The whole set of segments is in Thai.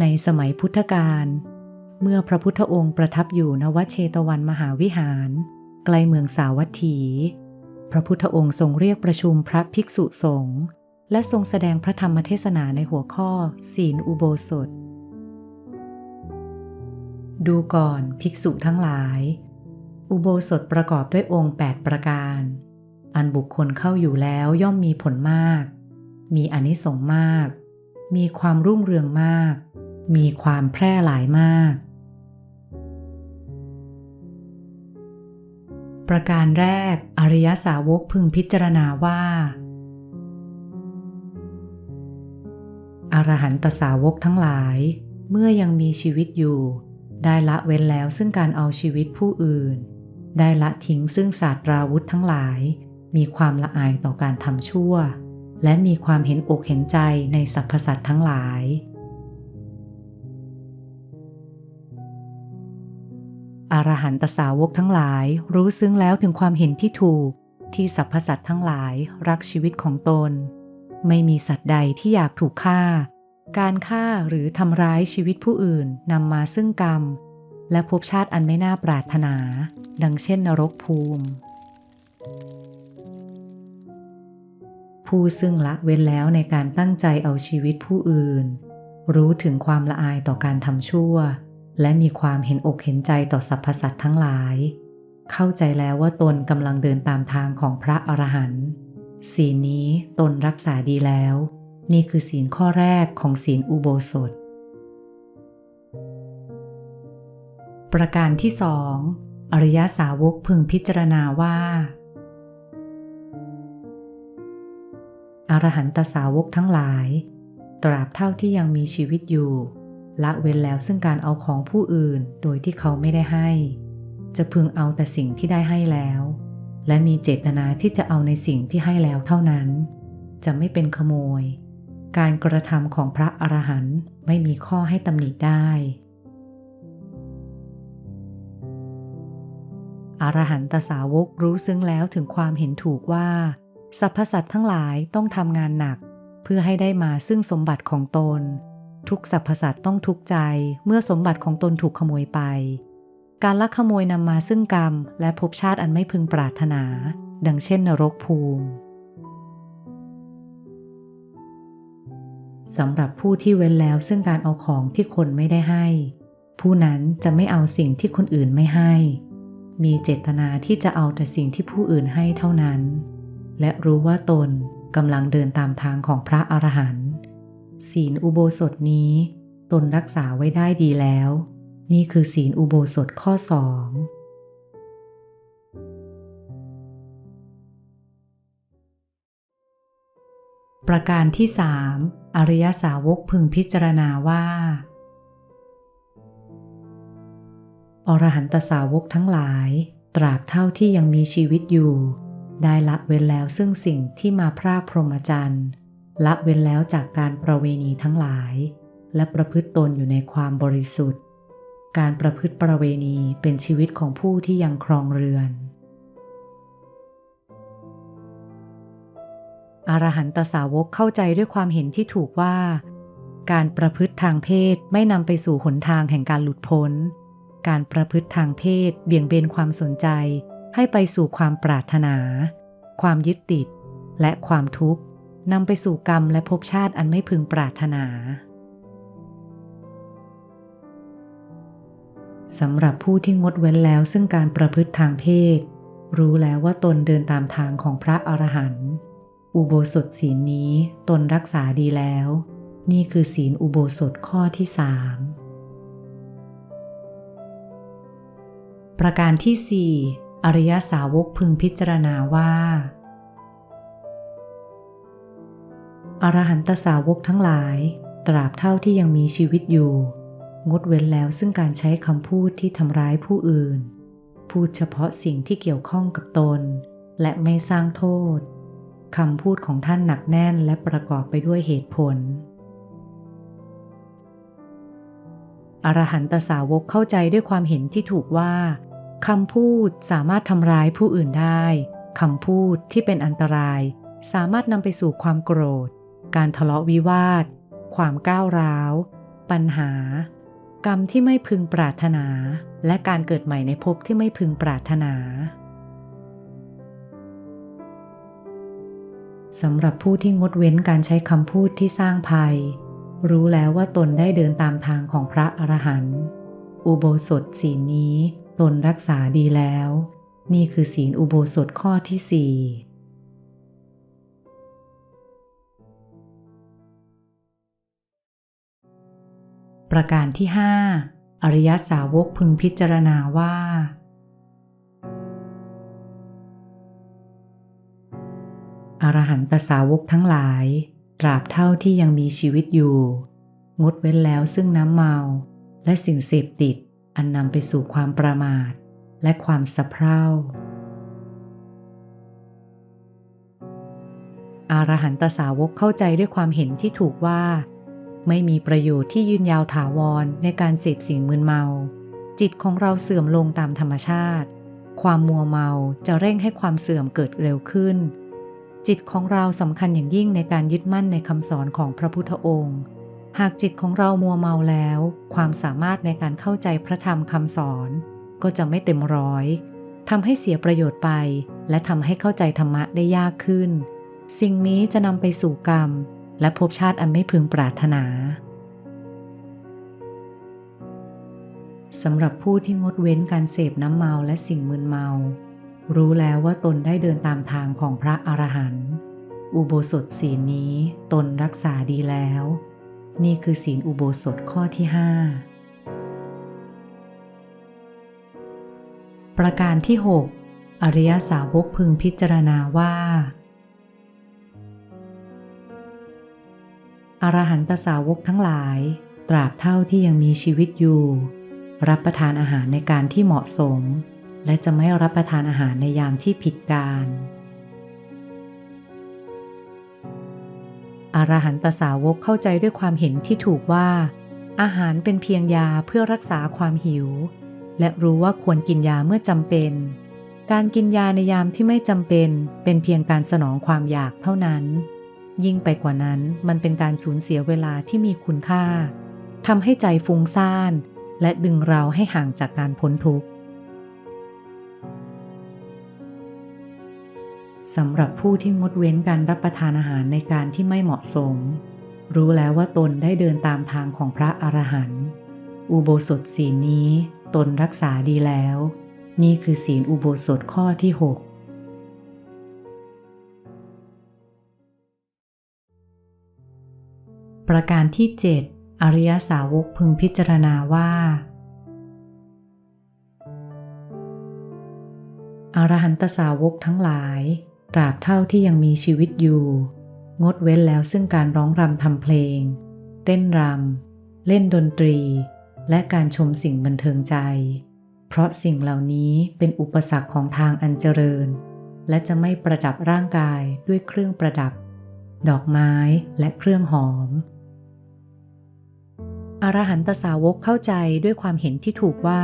ในสมัยพุทธกาลเมื่อพระพุทธองค์ประทับอยู่ณวัดเชตวันมหาวิหาร ใกล้เมืองสาวัตถี พระพุทธองค์ทรงเรียกประชุมพระภิกษุสงฆ์และทรงแสดงพระธรรมเทศนาในหัวข้อ ศีลอุโบสถ ดูก่อนภิกษุทั้งหลาย อุโบสถประกอบด้วยองค์ 8 ประการ อันบุคคลเข้าอยู่แล้วย่อมมีผลมาก มีอนิสงส์มาก มีความรุ่งเรืองมาก มีความแพร่หลายมาก ประการแรก อริยสาวกพึงพิจารณาว่าอรหันตสาวกทั้งหลาย เมื่อยังมีชีวิตอยู่ ได้ละเว้นแล้วซึ่งการเอาชีวิตผู้อื่น ได้ละทิ้งซึ่งศาสตราวุธทั้งหลาย มีความละอายต่อการทำชั่ว และมีความเห็นอกเห็นใจในสรรพสัตว์ทั้งหลาย อรหันตสาวกทั้งหลายรู้ซึ้งแล้วถึงความเห็นที่ถูกที่สรรพสัตว์ทั้งหลายรักชีวิตของตน ไม่มีสัตว์ใดที่อยากถูกฆ่า การฆ่าหรือทำร้ายชีวิตผู้อื่นนำมาซึ่งกรรม และภพชาติอันไม่น่าปรารถนา ดังเช่นนรกภูมิ ผู้ซึ่งละเว้นแล้วในการตั้งใจเอาชีวิตผู้อื่น รู้ถึงความละอายต่อการทำชั่ว และมีความเห็นอกเห็นใจต่อสรรพสัตว์ทั้งหลาย เข้าใจแล้วว่าตนกำลังเดินตามทางของพระอรหันต์ศีลนี้ตนรักษาดีแล้ว นี่คือศีลข้อแรกของศีลอุโบสถ ประการที่สองอริยสาวกพึงพิจารณาว่าอรหันตสาวกทั้งหลาย ตราบเท่าที่ยังมีชีวิตอยู่ ละเว้นแล้วซึ่งการเอาของผู้อื่นโดยที่เขาไม่ได้ให้ จะพึงเอาแต่สิ่งที่ได้ให้แล้ว และมีเจตนาที่จะเอาในสิ่งที่ให้แล้วเท่านั้น จะไม่เป็นขโมย การกระทำของพระอรหันต์ไม่มีข้อให้ตำหนิได้ อรหันตสาวกรู้ซึ้งแล้วถึงความเห็นถูกว่าสรรพสัตว์ทั้งหลายต้องทำงานหนัก เพื่อให้ได้มาซึ่งสมบัติของตน ทุกสรรพสัตว์ต้องทุกข์ใจเมื่อสมบัติของตนถูกขโมยไป การลักขโมยนำมาซึ่งกรรม และภพชาติอันไม่พึงปรารถนา ดังเช่นนรกภูมิสำหรับผู้ที่เว้นแล้วซึ่งการเอาของที่คนไม่ได้ให้ ผู้นั้นจะไม่เอาสิ่งที่คนอื่นไม่ให้ มีเจตนาที่จะเอาแต่สิ่งที่ผู้อื่นให้เท่านั้น และรู้ว่าตนกำลังเดินตามทางของพระอรหันต์ ศีลอุโบสถนี้ ตนรักษาไว้ได้ดีแล้ว นี่คือศีลอุโบสถข้อสองประการที่สามอริยสาวกพึงพิจารณาว่า อรหันตสาวกทั้งหลาย ตราบเท่าที่ยังมีชีวิตอยู่ ได้ละเว้นแล้วซึ่งสิ่งที่มาพรากพรหมจรรย์ ละเว้นแล้วจากการประเวณีทั้งหลาย และประพฤติตนอยู่ในความบริสุทธิ์ การประพฤติประเวณีเป็นชีวิตของผู้ที่ยังครองเรือน อรหันตสาวกเข้าใจด้วยความเห็นที่ถูกว่า การประพฤติทางเพศไม่นำไปสู่หนทางแห่งการหลุดพ้น การประพฤติทางเพศเบี่ยงเบนความสนใจให้ไปสู่ความปรารถนา ความยึดติด และความทุกข์ นำไปสู่กรรมและภพชาติอันไม่พึงปรารถนาสำหรับผู้ที่งดเว้นแล้วซึ่งการประพฤติทางเพศ รู้แล้วว่าตนเดินตามทางของพระอรหันต์อุโบสถศีลนี้ตนรักษาดีแล้ว นี่คือศีลอุโบสถข้อที่สามประการที่สี่อริยสาวกพึงพิจารณาว่า อรหันตสาวกทั้งหลาย ตราบเท่าที่ยังมีชีวิตอยู่ งดเว้นแล้วซึ่งการใช้คำพูดที่ทำร้ายผู้อื่น พูดเฉพาะสิ่งที่เกี่ยวข้องกับตน และไม่สร้างโทษคำพูดของท่านหนักแน่นและประกอบไปด้วยเหตุผล อรหันตสาวกเข้าใจด้วยความเห็นที่ถูกว่าคำพูดสามารถทำร้ายผู้อื่นได้คำพูดที่เป็นอันตราย สามารถนำไปสู่ความโกรธ การทะเลาะวิวาท ความก้าวร้าว ปัญหา กรรมที่ไม่พึงปรารถนา และการเกิดใหม่ในภพที่ไม่พึงปรารถนาสำหรับผู้ที่งดเว้นการใช้คำพูดที่สร้างภัย รู้แล้วว่าตนได้เดินตามทางของพระอรหันต์อุโบสถศีลนี้ ตนรักษาดีแล้ว นี่คือศีลอุโบสถข้อที่สี่ ประการที่5อริยสาวกพึงพิจารณาว่า อรหันตสาวกทั้งหลาย ตราบเท่าที่ยังมีชีวิตอยู่ งดเว้นแล้วซึ่งน้ำเมา และสิ่งเสพติดอันนำไปสู่ความประมาท และความสะเพร่าอารหันตสาวกเข้าใจด้วยความเห็นที่ถูกว่า ไม่มีประโยชน์ที่ยืนยาวถาวรในการเสพสิ่งมึนเมา จิตของเราเสื่อมลงตามธรรมชาติ ความมัวเมาจะเร่งให้ความเสื่อมเกิดเร็วขึ้น จิตของเราสำคัญอย่างยิ่งในการยึดมั่นในคำสอนของพระพุทธองค์ หากจิตของเรามัวเมาแล้ว ความสามารถในการเข้าใจพระธรรมคำสอน ก็จะไม่เต็มร้อยทำให้เสียประโยชน์ไป และทำให้เข้าใจธรรมะได้ยากขึ้น สิ่งนี้จะนำไปสู่กรรม และภพชาติอันไม่พึงปรารถนาสำหรับผู้ที่งดเว้นการเสพน้ำเมาและสิ่งมึนเมา รู้แล้วว่าตนได้เดินตามทางของพระอรหันต์อุโบสถศีลนี้ตนรักษาดีแล้ว นี่คือศีลอุโบสถข้อที่5ประการที่ 6 อริยสาวกพึงพิจารณาว่า รหันตสาวกทั้งหลาย ตราบเท่าที่ยังมีชีวิตอยู่ รับประทานอาหารในการที่เหมาะสม และจะไม่รับประทานอาหารในยามที่ผิดการอรหันตสาวกเข้าใจด้วยความเห็นที่ถูกว่า อาหารเป็นเพียงยาเพื่อรักษาความหิว และรู้ว่าควรกินยาเมื่อจำเป็น การกินยาในยามที่ไม่จำเป็น เป็นเพียงการสนองความอยากเท่านั้น ยิ่งไปกว่านั้นมันเป็นการสูญเสียเวลาที่มีคุณค่าทำให้ใจฟุ้งซ่าน และดึงเราให้ห่างจากการพ้นทุกข์สำหรับผู้ที่งดเว้นการรับประทานอาหารในการที่ไม่เหมาะสม รู้แล้วว่าตนได้เดินตามทางของพระอรหันต์อุโบสถศีลนี้ตนรักษาดีแล้ว นี่คือศีลอุโบสถข้อที่ 6 ประการที่ 7 อริยสาวกพึงพิจารณาว่า อรหันตสาวกทั้งหลาย ตราบเท่าที่ยังมีชีวิตอยู่ งดเว้นแล้วซึ่งการร้องรำทำเพลง เต้นรำ เล่นดนตรี และการชมสิ่งบันเทิงใจ เพราะสิ่งเหล่านี้เป็นอุปสรรคของทางอันเจริญ และจะไม่ประดับร่างกายด้วยเครื่องประดับดอกไม้และเครื่องหอม อรหันตสาวกเข้าใจด้วยความเห็นที่ถูกว่า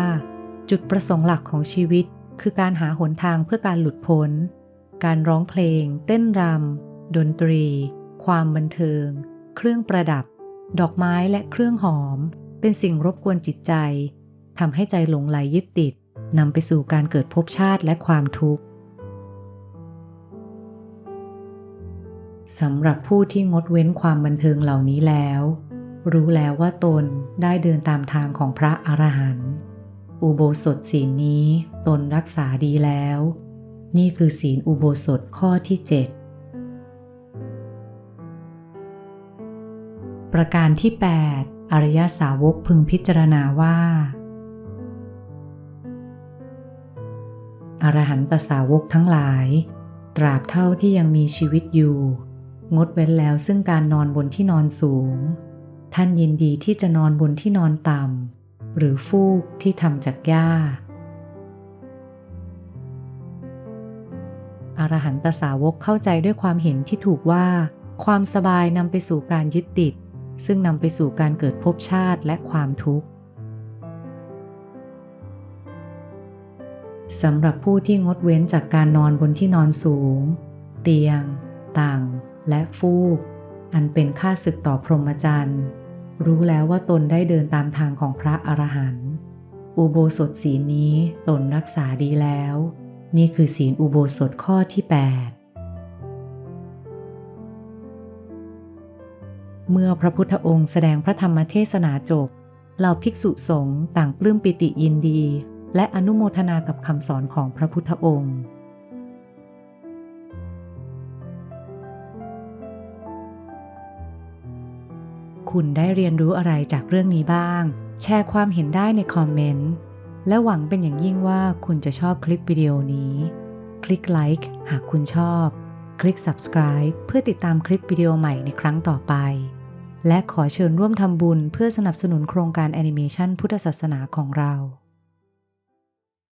จุดประสงค์หลักของชีวิต คือการหาหนทางเพื่อการหลุดพ้น การร้องเพลง เต้นรำดนตรี ความบันเทิง เครื่องประดับ ดอกไม้และเครื่องหอม เป็นสิ่งรบกวนจิตใจทำให้ใจหลงไหลยึดติดนำไปสู่การเกิดภพชาติและความทุกข์สำหรับผู้ที่งดเว้นความบันเทิงเหล่านี้แล้ว รู้แล้วว่าตนได้เดินตามทางของพระอรหันต์อุโบสถศีลนี้ตนรักษาดีแล้ว นี่คือศีลอุโบสถข้อที่ 7 ประการที่ 8 อริยสาวกพึงพิจารณาว่าอรหันตสาวกทั้งหลาย ตราบเท่าที่ยังมีชีวิตอยู่ งดเว้นแล้วซึ่งการนอนบนที่นอนสูง ท่านยินดีที่จะนอนบนที่นอนต่ำหรือฟูกที่ทำจากหญ้า อรหันตสาวกเข้าใจด้วยความเห็นที่ถูกว่า ความสบายนำไปสู่การยึดติด ซึ่งนำไปสู่การเกิดภพชาติและความทุกข์สำหรับผู้ที่งดเว้นจากการนอนบนที่นอนสูง เตียง ต่าง และฟูก อันเป็นค่าศึกต่อพรหมจรรย์ รู้แล้วว่าตนได้เดินตามทางของพระอรหันต์อุโบสถศีลนี้ตนรักษาดีแล้ว นี่คือศีลอุโบสถข้อที่ 8 เมื่อพระพุทธองค์แสดงพระธรรมเทศนาจบเหล่าภิกษุสงฆ์ต่างปลื้มปิติยินดี และอนุโมทนากับคำสอนของพระพุทธองค์ คุณได้เรียนรู้อะไรจากเรื่องนี้บ้าง แชร์ความเห็นได้ในคอมเมนต์ และหวังเป็นอย่างยิ่งว่าคุณจะชอบคลิปวิดีโอนี้ คลิกไลค์หากคุณชอบ คลิก subscribe เพื่อติดตามคลิปวิดีโอใหม่ในครั้งต่อไป และขอเชิญร่วมทำบุญเพื่อสนับสนุนโครงการแอนิเมชันพุทธศาสนาของเรา